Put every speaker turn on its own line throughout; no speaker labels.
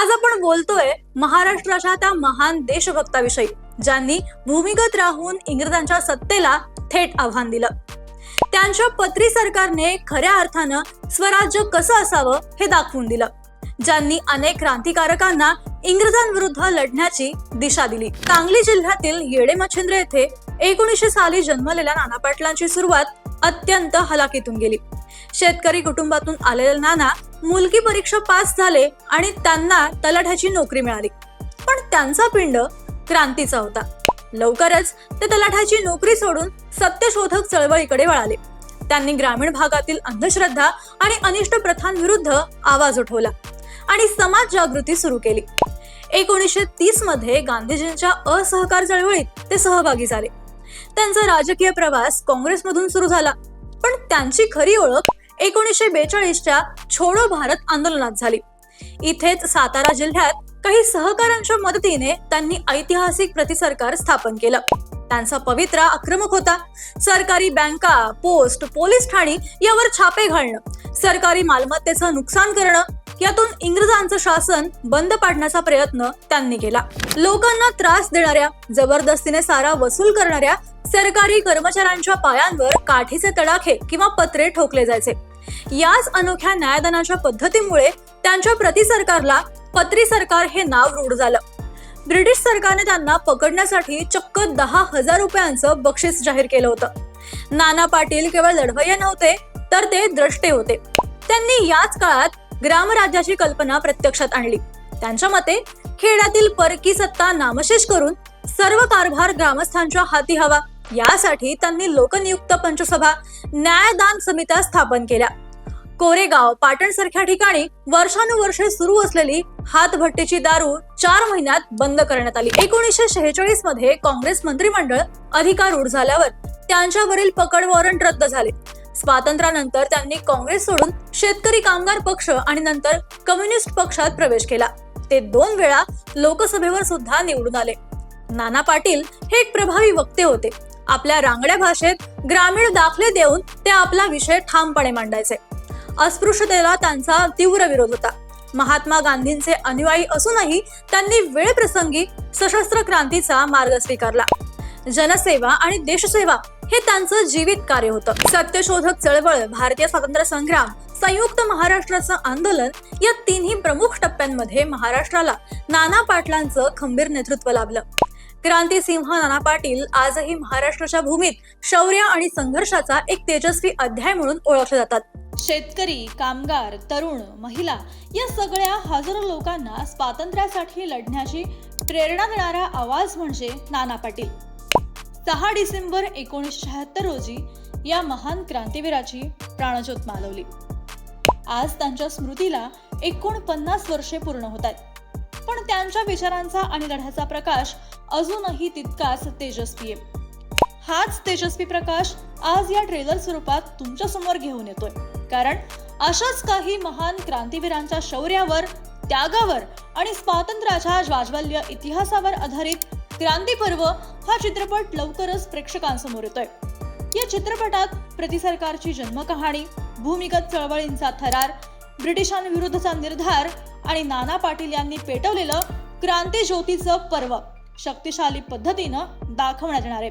आज आपण बोलतोय महाराष्ट्राच्या त्या महान देशभक्ताविषयी ज्यांनी भूमिगत राहून इंग्रजांच्या सत्तेला थेट आव्हान दिलं. त्यांच्या पत्री सरकारने खऱ्या अर्थानं स्वराज्य कसं असावं हे दाखवून दिलं. ज्यांनी अनेक क्रांतिकारकांना इंग्रजांविरुद्ध लढण्याची दिशा दिली. सांगली जिल्ह्यातील येडे मच्छिंद्र येथे एकोणीसशे साली जन्मलेल्या नाना पाटलांची सुरुवात अत्यंत हलाखीतून गेली. शेतकरी कुटुंबातून आलेले नाना मुलगी परीक्षा पास झाले आणि त्यांना तलाठ्याची नोकरी मिळाली. पण त्यांचा पिंड क्रांतीचा होता. लवकरच ते तलाठ्याची नोकरी सोडून सत्यशोधक चळवळीकडे वळाले. त्यांनी ग्रामीण भागातील अंधश्रद्धा आणि अनिष्ट प्रथांविरुद्ध आवाज उठवला आणि समाज जागृती सुरू केली. एकोणीसशे तीसमध्ये गांधीजींच्या असहकार चळवळीत ते सहभागी झाले. त्यांचा राजकीय प्रवास काँग्रेसमधून सुरू झाला. पण त्यांची खरी ओळख एकोणीसशे बेचाळीसच्या छोडो भारत आंदोलनात झाली. इथेच सातारा जिल्ह्यात काही सहकाऱ्यांच्या मदतीने त्यांनी ऐतिहासिक प्रतिसरकार स्थापन केलं. त्यांचा पवित्रा आक्रमक होता. सरकारी बँका पोस्ट पोलीस ठाणी यावर छापे घालणं सरकारी मालमत्तेचं नुकसान करणं यातून इंग्रजांचं शासन बंद पाडण्याचा प्रयत्न त्यांनी केला. लोकांना त्रास देणाऱ्या जबरदस्तीने सारा वसूल करणाऱ्या सरकारी कर्मचाऱ्यांच्या पायांवर काठीचे तडाखे किंवा पत्रे ठोकले जायचे. याच अनोख्या न्यायदानाच्या पद्धतीमुळे त्यांच्या प्रति सरकारला पत्री सरकार हे नाव रूढ झालं. ब्रिटिश सरकारने त्यांना पकडण्यासाठी चक्क दहा हजार रुपयांचं बक्षीस जाहीर केलं होतं. नाना पाटील केवळ लढवय्या नव्हते तर ते द्रष्टे होते. त्यांनी याच काळात ग्रामराज्याची कल्पना प्रत्यक्षात आणली. त्यांच्या मते खेड्यातील परकी सत्ता नामशेष करून सर्व कारभार ग्रामस्थांच्या हाती हवा. यासाठी त्यांनी लोकनियुक्त पंचसभा न्यायदान समित्या स्थापन केल्या. कोरेगाव पाटण सारख्या ठिकाणी वर्षानुवर्षे सुरू असलेली हातभट्टीची दारू चार महिन्यात बंद करण्यात आली. एकोणीसशे शेहेचाळीसमध्ये काँग्रेस मंत्रिमंडळ अधिकारूढ झाल्यावर त्यांच्यावरील पकड वॉरंट रद्द झाले. स्वातंत्र्यानंतर त्यांनी काँग्रेस सोडून शेतकरी कामगार पक्ष आणि नंतर कम्युनिस्ट पक्षात प्रवेश केला. ते दोन वेळा लोकसभेवर सुद्धा निवडून आले. नाना पाटील हे एक प्रभावी वक्ते होते. आपल्या रांगड्या भाषेत ग्रामीण दाखले देऊन ते आपला विषय ठामपणे मांडायचे. अस्पृश्यतेला त्यांचा तीव्र विरोध होता. महात्मा गांधींचे अनुयायी असूनही त्यांनी वेळ प्रसंगी सशस्त्र क्रांतीचा मार्ग स्वीकारला. जनसेवा आणि देशसेवा हे त्यांचं जीवित कार्य होतं. सत्यशोधक चळवळ भारतीय स्वातंत्र्य संग्राम संयुक्त महाराष्ट्राचं आंदोलन या तिन्ही प्रमुख टप्प्यांमध्ये महाराष्ट्राला नाना पाटलांचं खंबीर नेतृत्व लाभलं. क्रांतीसिंह नाना पाटील आजही महाराष्ट्राच्या भूमीत शौर्य आणि संघर्षाचा एक तेजस्वी अध्याय म्हणून ओळखले जातात.
शेतकरी कामगार तरुण महिला या सगळ्या हजारो लोकांना स्वातंत्र्यासाठी लढण्याची प्रेरणा देणारा आवाज म्हणजे नाना पाटील. सहा डिसेंबर एकोणीसशे शहात्तर रोजी या महान क्रांतीवीराची प्राणज्योत मालवली. आज त्यांच्या स्मृतीला एकोणपन्नास वर्षे पूर्ण होत आहेत. पण त्यांच्या विचारांचा आणि लढ्याचा प्रकाश अजूनही तितकाच तेजस्वी आहे. हाच तेजस्वी प्रकाश आज या ट्रेलर स्वरूपात तुमच्यासमोर घेऊन येतोय. कारण अशाच काही महान क्रांतीवीरांच्या शौर्यावर त्यागावर आणि स्वातंत्र्याच्या ज्वाज्वल्य इतिहासावर आधारित क्रांती पर्व हा चित्रपट लवकरच प्रेक्षकांसमोर येतोय. या चित्रपटात प्रतिसरकारची जन्मकहाणी भूमिगत चळवळींचा थरार ब्रिटिशांविरुद्धचा निर्धार आणि नाना पाटील यांनी पेटवलेलं क्रांती ज्योतीचं पर्व शक्तिशाली पद्धतीनं दाखवण्यात येणार आहे.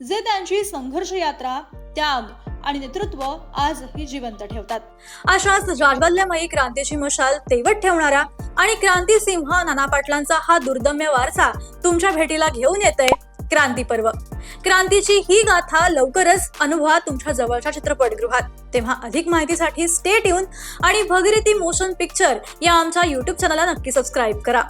जे त्यांची संघर्ष यात्रा त्याग आणि नेतृत्व आजही जिवंत ठेवतात.
अशाच जागल्यमयी क्रांतीची मशाल तेवत ठेवणारा आणि क्रांती सिंह नाना पाटलांचा हा दुर्दम्य वारसा तुमच्या भेटीला घेऊन येतय क्रांती पर्व. क्रांतीची ही गाथा लवकरच अनुभवा तुमच्या जवळच्या चित्रपटगृहात. तेव्हा अधिक माहितीसाठी स्टेट येऊन आणि भगीरथी मोशन पिक्चर या आमच्या युट्यूब चॅनलला नक्की सबस्क्राईब करा.